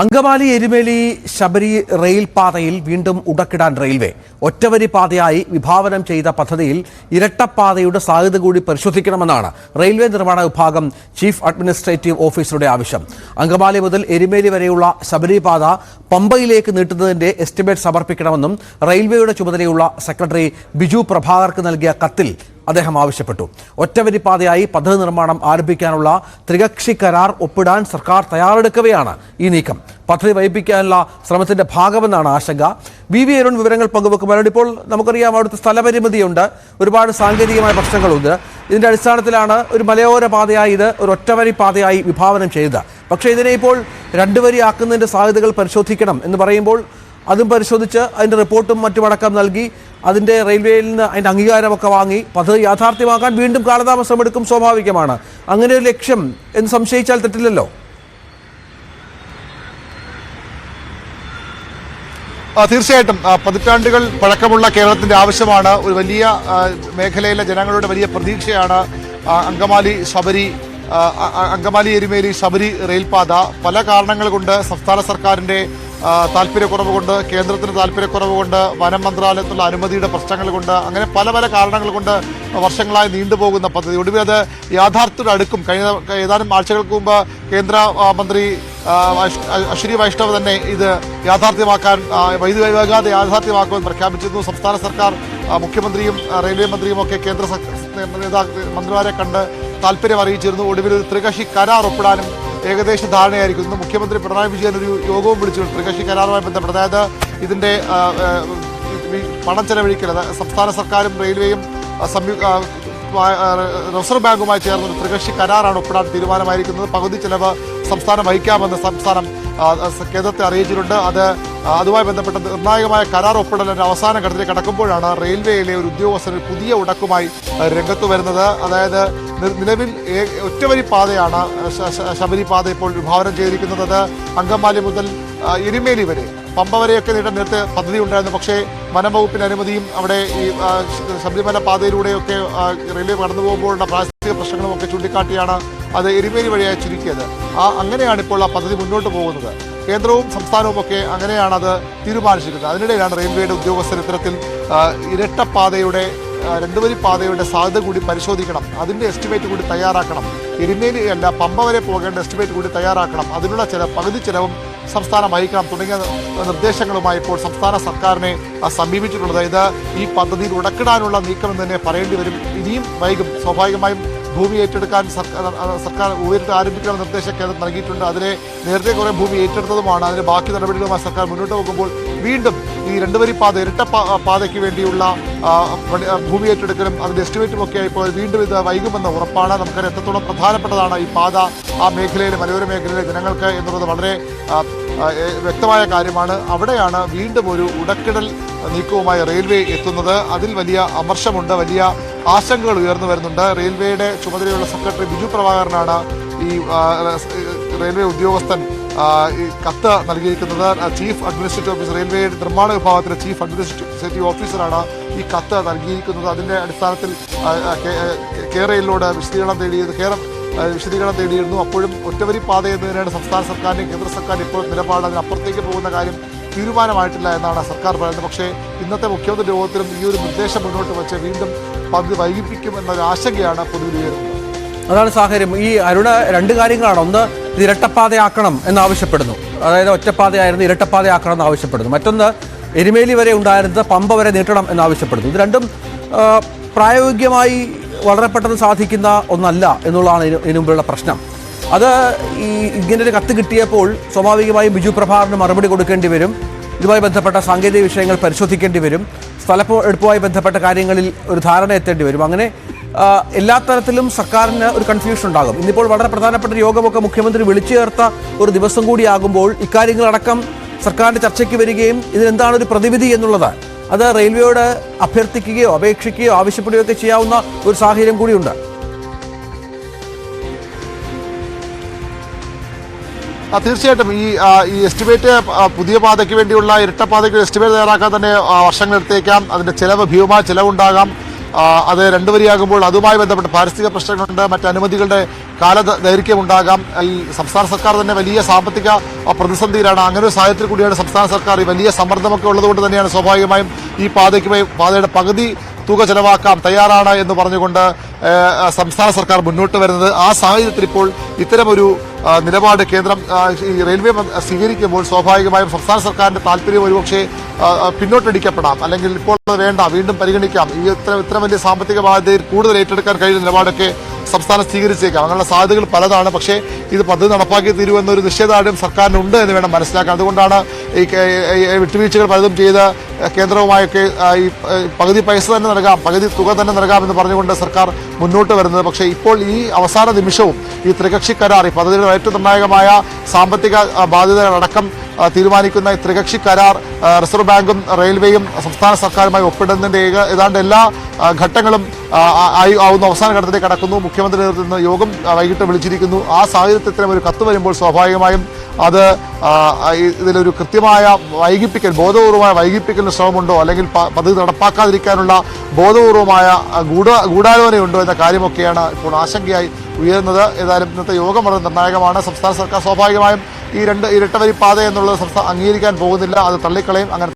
അങ്കമാലി എരുമേലി ശബരി റെയിൽപാതയിൽ വീണ്ടും ഉടക്കിടാൻ റെയിൽവേ. ഒറ്റവരി പാതയായി വിഭാവനം ചെയ്ത പദ്ധതിയിൽ ഇരട്ടപ്പാതയുടെ സാധ്യത കൂടി പരിശോധിക്കണമെന്നാണ് റെയിൽവേ നിർമ്മാണ വിഭാഗം ചീഫ് അഡ്മിനിസ്ട്രേറ്റീവ് ഓഫീസറുടെ ആവശ്യം. അങ്കമാലി മുതൽ എരുമേലി വരെയുള്ള ശബരിപാത പമ്പയിലേക്ക് നീട്ടുന്നതിന്റെ എസ്റ്റിമേറ്റ് സമർപ്പിക്കണമെന്നും റെയിൽവേയുടെ ചുമതലയുള്ള സെക്രട്ടറി ബിജു പ്രഭാകർക്ക് നൽകിയ കത്തിൽ അദ്ദേഹം ആവശ്യപ്പെട്ടു. ഒറ്റവരി പാതയായി പദ്ധതി നിർമ്മാണം ആരംഭിക്കാനുള്ള ത്രികക്ഷി കരാർ ഒപ്പിടാൻ സർക്കാർ തയ്യാറെടുക്കവെയാണ് ഈ നീക്കം. പദ്ധതി വൈപ്പിക്കാനുള്ള ശ്രമത്തിന്റെ ഭാഗമെന്നാണ് ആശങ്ക. വി വി അരുൺ വിവരങ്ങൾ പങ്കുവെക്കുമ്പോൾ ഇപ്പോൾ നമുക്കറിയാം അവിടുത്തെ സ്ഥലപരിമിതിയുണ്ട്. ഒരുപാട് സാങ്കേതികമായ പ്രശ്നങ്ങളുണ്ട്. ഇതിന്റെ അടിസ്ഥാനത്തിലാണ് ഒരു മലയോര പാതയായി ഇത് ഒരു ഒറ്റവരി പാതയായി വിഭാവനം ചെയ്തത്. പക്ഷേ ഇതിനെ ഇപ്പോൾ രണ്ടുവരി ആക്കുന്നതിന്റെ സാധ്യതകൾ പരിശോധിക്കണം എന്ന് പറയുമ്പോൾ അതും പരിശോധിച്ച് അതിന്റെ റിപ്പോർട്ടും മറ്റുമടക്കം നൽകി. അതിന്റെ റെയിൽവേയിൽ നിന്ന് അതിന്റെ അംഗീകാരമൊക്കെ വാങ്ങി. പദ്ധതി യാഥാർത്ഥ്യമാക്കാൻ വീണ്ടും കാലതാമസം എടുക്കും സ്വാഭാവികമാണ്. അങ്ങനെ ഒരു ലക്ഷ്യം എന്ന് സംശയിച്ചാൽ തെറ്റില്ലല്ലോ? തീർച്ചയായിട്ടും. പതിറ്റാണ്ടുകൾ പഴക്കമുള്ള കേരളത്തിന്റെ ആവശ്യമാണ്. ഒരു വലിയ മേഖലയിലെ ജനങ്ങളുടെ വലിയ പ്രതീക്ഷയാണ്. അങ്കമാലി ശബരി അങ്കമാലി എരുമേലി ശബരി റെയിൽപാത. പല കാരണങ്ങൾ കൊണ്ട് സംസ്ഥാന സർക്കാരിന്റെ താല്പര്യക്കുറവ് കൊണ്ട് കേന്ദ്രത്തിന് താല്പര്യക്കുറവ് കൊണ്ട് വനം മന്ത്രാലയത്തിലുള്ള അനുമതിയുടെ പ്രശ്നങ്ങൾ കൊണ്ട് അങ്ങനെ പല പല കാരണങ്ങൾ കൊണ്ട് വർഷങ്ങളായി നീണ്ടുപോകുന്ന പദ്ധതി. ഒടുവിൽ അത് യാഥാർത്ഥ്യത്തോട് അടുക്കും. കഴിഞ്ഞ ഏതാനും ആഴ്ചകൾക്ക് മുമ്പ് കേന്ദ്ര മന്ത്രി ശ്രീ വൈഷ്ണവ് തന്നെ ഇത് യാഥാർത്ഥ്യമാക്കാൻ വൈദ്യുതി വൈകാതെ യാഥാർത്ഥ്യമാക്കുമെന്ന് പ്രഖ്യാപിച്ചിരുന്നു. സംസ്ഥാന സർക്കാർ മുഖ്യമന്ത്രിയും റെയിൽവേ മന്ത്രിയും ഒക്കെ കേന്ദ്ര നേതാ- മന്ത്രിമാരെ കണ്ട് താല്പര്യം അറിയിച്ചിരുന്നു. ഒടുവിൽ ഒരു ത്രികക്ഷി കരാർ ഒപ്പിടാനും ഏകദേശ ധാരണയായിരിക്കും ഇന്ന് മുഖ്യമന്ത്രി പിണറായി വിജയൻ ഒരു യോഗവും വിളിച്ചു ത്രികക്ഷി കരാറുമായി ബന്ധപ്പെട്ട് അതായത് ആ, പണം ചെലവഴിക്കരുത് സംസ്ഥാന സർക്കാരും റെയിൽവേയും സംയുക്ത റിസർവ് ബാങ്കുമായി ചേർന്ന് ത്രികക്ഷി കരാറാണ് ഒപ്പിടാൻ തീരുമാനമായിരിക്കുന്നത്. പകുതി ചെലവ് സംസ്ഥാനം വഹിക്കാമെന്ന് സംസ്ഥാനം കേന്ദ്രത്തെ അറിയിച്ചിട്ടുണ്ട്. അത് അതുമായി ബന്ധപ്പെട്ട നിർണായകമായ കരാർ ഒപ്പിടലിന്റെ അവസാന ഘട്ടത്തിൽ കടക്കുമ്പോഴാണ് റെയിൽവേയിലെ ഒരു ഉദ്യോഗസ്ഥൻ പുതിയ ഉടക്കുമായി രംഗത്ത് വരുന്നത്. അതായത് നിലവിൽ ഒറ്റവരി പാതയാണ് ശ- ശ- ശബരി പാത ഇപ്പോൾ വിഭാവനം ചെയ്തിരിക്കുന്നത്. അങ്കമാലി മുതൽ എരുമേലി വരെ പമ്പ വരെയൊക്കെ നീട്ടാൻ നേരത്തെ പദ്ധതി ഉണ്ടായിരുന്നു. പക്ഷേ വനംവകുപ്പിന്റെ അനുമതിയും അവിടെ ഈ ശബരിമല പാതയിലൂടെയൊക്കെ റെയിൽവേ കടന്നു പോകുമ്പോഴുള്ള പ്രാദേശിക പ്രശ്നങ്ങളും ഒക്കെ ചൂണ്ടിക്കാട്ടിയാണ് അത് എരുമേലി വഴിയായി ചുരുക്കിയത്. ആ അങ്ങനെയാണ് ഇപ്പോൾ ആ പദ്ധതി മുന്നോട്ട് പോകുന്നത്. കേന്ദ്രവും സംസ്ഥാനവും ഒക്കെ അങ്ങനെയാണ് അത് തീരുമാനിച്ചിരിക്കുന്നത്. അതിനിടയിലാണ് റെയിൽവേയുടെ ഉദ്യോഗസ്ഥർ ഇത്തരത്തിൽ ഇരട്ടപ്പാതയുടെ രണ്ടുവരി പാതയുടെ സാധ്യത കൂടി പരിശോധിക്കണം. അതിന്റെ എസ്റ്റിമേറ്റ് കൂടി തയ്യാറാക്കണം. എരുമേലി അല്ല പമ്പ വരെ പോകേണ്ട എസ്റ്റിമേറ്റ് കൂടി തയ്യാറാക്കണം. അതിനുള്ള ചില പകുതി ചിലവും സംസ്ഥാനം വഹിക്കണം തുടങ്ങിയ നിർദ്ദേശങ്ങളുമായി ഇപ്പോൾ സംസ്ഥാന സർക്കാരിനെ സമീപിച്ചിട്ടുള്ളത്. ഇത് ഈ പദ്ധതിയിൽ ഉടക്കിടാനുള്ള നീക്കം എന്ന് തന്നെ പറയേണ്ടി വരും. ഇനിയും വൈകും സ്വാഭാവികമായും ഭൂമി ഏറ്റെടുക്കാൻ സർക്കാർ സർക്കാർ ഉയർത്തി ആരംഭിക്കാനുള്ള നിർദ്ദേശം കേന്ദ്രം നൽകിയിട്ടുണ്ട്. അതിനെ നേരത്തെ കുറെ ഭൂമി ഏറ്റെടുത്തതുമാണ്. അതിന് ബാക്കി നടപടികളുമായി സർക്കാർ മുന്നോട്ട് പോകുമ്പോൾ വീണ്ടും ഈ രണ്ടുവരി പാത ഇരട്ട പാതയ്ക്ക് വേണ്ടിയുള്ള ഭൂമി ഏറ്റെടുക്കലും അതിന്റെ എസ്റ്റിമേറ്റും ഒക്കെ ഇപ്പോൾ വീണ്ടും ഇത് വൈകുമെന്ന ഉറപ്പാണ്. നമുക്കറിയാം എത്രത്തോളം പ്രധാനപ്പെട്ടതാണ് ഈ പാത ആ മേഖലയിലെ മലയോര മേഖലയിലെ ജനങ്ങൾക്ക് എന്നുള്ളത് വളരെ വ്യക്തമായ കാര്യമാണ്. അവിടെയാണ് വീണ്ടും ഒരു ഉടക്കിടൽ നീക്കവുമായി റെയിൽവേ എത്തുന്നത്. അതിൽ വലിയ അമർഷമുണ്ട് വലിയ ആശങ്കകൾ ഉയർന്നു വരുന്നുണ്ട്. റെയിൽവേയുടെ ചുമതലയുള്ള സെക്രട്ടറി ബിജു പ്രഭാകരനാണ് ഈ റെയിൽവേ ഉദ്യോഗസ്ഥൻ കത്ത് നൽകിയിരിക്കുന്നത്. ചീഫ് അഡ്മിനിസ്ട്രേറ്റീവ് ഓഫീസർ റെയിൽവേയുടെ നിർമ്മാണ വിഭാഗത്തിലെ ചീഫ് അഡ്മിനിസ്ട്രേറ്റീവ് ഓഫീസറാണ് ഈ കത്ത് നൽകിയിരിക്കുന്നത്. അതിന്റെ അടിസ്ഥാനത്തിൽ കെ- കെ- കെ റെയിലിനോട് വിശദീകരണം തേടിയത് കേരളം വിശദീകരണം തേടിയിരുന്നു. അപ്പോഴും ഒറ്റവരി പാത എന്നതിനാണ് സംസ്ഥാന സർക്കാരിന്റെയും കേന്ദ്ര സർക്കാരിന്റെ ഇപ്പോൾ നിലപാട് അതിനപ്പുറത്തേക്ക് പോകുന്ന കാര്യം തീരുമാനമായിട്ടില്ല എന്നാണ് സർക്കാർ പറയുന്നത്. പക്ഷേ ഇന്നത്തെ മുഖ്യമന്ത്രി യോഗത്തിലും ഈ ഒരു നിർദ്ദേശം മുന്നോട്ട് വെച്ച് വീണ്ടും പദ്ധതി വൈകിപ്പിക്കും എന്നൊരു ആശങ്കയാണ് പൊതുവിൽ അതാണ് സാഹചര്യം. ഈ അരുണ രണ്ട് കാര്യങ്ങളാണ്. ഒന്ന് ഇരട്ടപ്പാതയാക്കണം എന്നാവശ്യപ്പെടുന്നു അതായത് ഒറ്റപ്പാതയായിരുന്നു ഇരട്ടപ്പാതയാക്കണം എന്ന് ആവശ്യപ്പെടുന്നു. മറ്റൊന്ന് എരുമേലി വരെ ഉണ്ടായിരുന്നത് പമ്പ വരെ നീട്ടണം എന്നാവശ്യപ്പെടുന്നു ഇത് രണ്ടും പ്രായോഗികമായി വളരെ പെട്ടെന്ന് സാധിക്കുന്ന ഒന്നല്ല എന്നുള്ളതാണ് ഇതിനു മുമ്പുള്ള പ്രശ്നം. അത് ഈ ഇങ്ങനെ ഒരു കത്ത് കിട്ടിയപ്പോൾ സ്വാഭാവികമായും ബിജു പ്രഭാറിന് മറുപടി കൊടുക്കേണ്ടി വരും. ഇതുമായി ബന്ധപ്പെട്ട സാങ്കേതിക വിഷയങ്ങൾ പരിശോധിക്കേണ്ടി വരും. സ്ഥലപ്പോ എടുപ്പുമായി ബന്ധപ്പെട്ട കാര്യങ്ങളിൽ ഒരു ധാരണ എത്തേണ്ടി വരും. അങ്ങനെ എല്ലാ തരത്തിലും സർക്കാരിന് ഒരു കൺഫ്യൂഷൻ ഉണ്ടാകും. ഇന്നിപ്പോൾ വളരെ പ്രധാനപ്പെട്ട യോഗമൊക്കെ മുഖ്യമന്ത്രി വിളിച്ചു ചേർത്ത ഒരു ദിവസം കൂടിയാകുമ്പോൾ ഇക്കാര്യങ്ങളടക്കം സർക്കാരിന്റെ ചർച്ചയ്ക്ക് വരികയും ഇതിനെന്താണ് ഒരു പ്രതിവിധി എന്നുള്ളത് അത് റെയിൽവേയോട് അഭ്യർത്ഥിക്കുകയോ അപേക്ഷിക്കുകയോ ആവശ്യപ്പെടുകയോ ഒക്കെ ചെയ്യാവുന്ന ഒരു സാഹചര്യം കൂടിയുണ്ട്. തീർച്ചയായിട്ടും ഈ ഈ എസ്റ്റിമേറ്റ് പുതിയ പാതയ്ക്ക് വേണ്ടിയുള്ള ഇരട്ടപ്പാതയ്ക്ക് എസ്റ്റിമേറ്റ് തയ്യാറാക്കാൻ തന്നെ വർഷങ്ങളെടുത്തേക്കാം അതിന്റെ ചെലവ് ഭീമമായ ചിലവുണ്ടാകാം. അത് രണ്ട് വരിയാകുമ്പോൾ അതുമായി ബന്ധപ്പെട്ട് പാരിസ്ഥിതിക പ്രശ്നങ്ങളുണ്ട്. മറ്റ് അനുമതികളുടെ കാല ദൈർഘ്യമുണ്ടാകാം. ഈ സംസ്ഥാന സർക്കാർ തന്നെ വലിയ സാമ്പത്തിക പ്രതിസന്ധിയിലാണ്. അങ്ങനെ ഒരു സാഹചര്യത്തിൽ കൂടിയാണ് സംസ്ഥാന സർക്കാർ ഈ വലിയ സമ്മർദ്ദമൊക്കെ ഉള്ളതുകൊണ്ട് തന്നെയാണ് സ്വാഭാവികമായും ഈ പാതയ്ക്ക് പാതയുടെ പകുതി തുക ചെലവാക്കാം തയ്യാറാണ് എന്ന് പറഞ്ഞുകൊണ്ട് സംസ്ഥാന സർക്കാർ മുന്നോട്ട് വരുന്നത്. ആ സാഹചര്യത്തിൽ ഇപ്പോൾ ഇത്തരമൊരു നിലപാട് കേന്ദ്രം ഈ റെയിൽവേ സ്വീകരിക്കുമ്പോൾ സ്വാഭാവികമായും സംസ്ഥാന സർക്കാരിന്റെ താല്പര്യം ഒരുപക്ഷെ പിന്നോട്ടടിക്കപ്പെടാം. അല്ലെങ്കിൽ ഇപ്പോൾ വേണ്ട വീണ്ടും പരിഗണിക്കാം. ഈ ഇത്ര ഇത്ര വലിയ സാമ്പത്തിക ബാധ്യതയിൽ കൂടുതൽ ഏറ്റെടുക്കാൻ കഴിയുന്ന നിലപാടൊക്കെ സംസ്ഥാനം സ്വീകരിച്ചേക്കാം. അങ്ങനെയുള്ള സാധ്യതകൾ പലതാണ്. പക്ഷേ ഇത് പദ്ധതി നടപ്പാക്കി തീരുമെന്നൊരു നിശ്ചയദാർഢ്യം സർക്കാരിനുണ്ട് എന്ന് വേണം മനസ്സിലാക്കാൻ. അതുകൊണ്ടാണ് ഈ വിട്ടുവീഴ്ചകൾ പലതും ചെയ്ത് കേന്ദ്രവുമായൊക്കെ ഈ പകുതി പൈസ തന്നെ നൽകാം പകുതി തുക തന്നെ നൽകാമെന്ന് പറഞ്ഞുകൊണ്ട് സർക്കാർ മുന്നോട്ട് വരുന്നത്. പക്ഷേ ഇപ്പോൾ ഈ അവസാന നിമിഷവും ഈ ത്രികക്ഷി കരാർ ഈ പദ്ധതിയുടെ ഏറ്റവും നിർണായകമായ സാമ്പത്തിക ബാധ്യതകളടക്കം തീരുമാനിക്കുന്ന ത്രികക്ഷി കരാർ റിസർവ് ബാങ്കും റെയിൽവേയും സംസ്ഥാന സർക്കാരുമായി ഒപ്പിടുന്നതിന്റെ ഏതാണ്ട് എല്ലാ ഘട്ടങ്ങളും ആവുന്ന അവസാന ഘട്ടത്തിലേക്ക് കടക്കുന്നു. മുഖ്യമന്ത്രി നേതൃത്വത്തിൽ യോഗം വൈകിട്ട് വിളിച്ചിരിക്കുന്നു. ആ സാഹചര്യത്തിൽ ഒരു കത്ത് വരുമ്പോൾ സ്വാഭാവികമായും അത് ഇതിലൊരു കൃത്യമായ വൈകിപ്പിക്കൽ ബോധപൂർവമായ വൈകിപ്പിക്കലിന് ശ്രമമുണ്ടോ? അല്ലെങ്കിൽ പദ്ധതി നടപ്പാക്കാതിരിക്കാനുള്ള ബോധപൂർവമായ ഗൂഢ ഗൂഢാലോചനയുണ്ടോ എന്ന കാര്യമൊക്കെയാണ് ഇപ്പോൾ ആശങ്കയായി ഉയരുന്നത്. ഏതായാലും ഇന്നത്തെ യോഗം വളരെ നിർണായകമാണ്. സംസ്ഥാന സർക്കാർ സ്വാഭാവികമായും ഈ രണ്ട് ഇരട്ടവരി പാത എന്നുള്ളത് സംസ്ഥാനം അംഗീകരിക്കാൻ പോകുന്നില്ല. അത് തള്ളിക്കളയും. അങ്ങനെ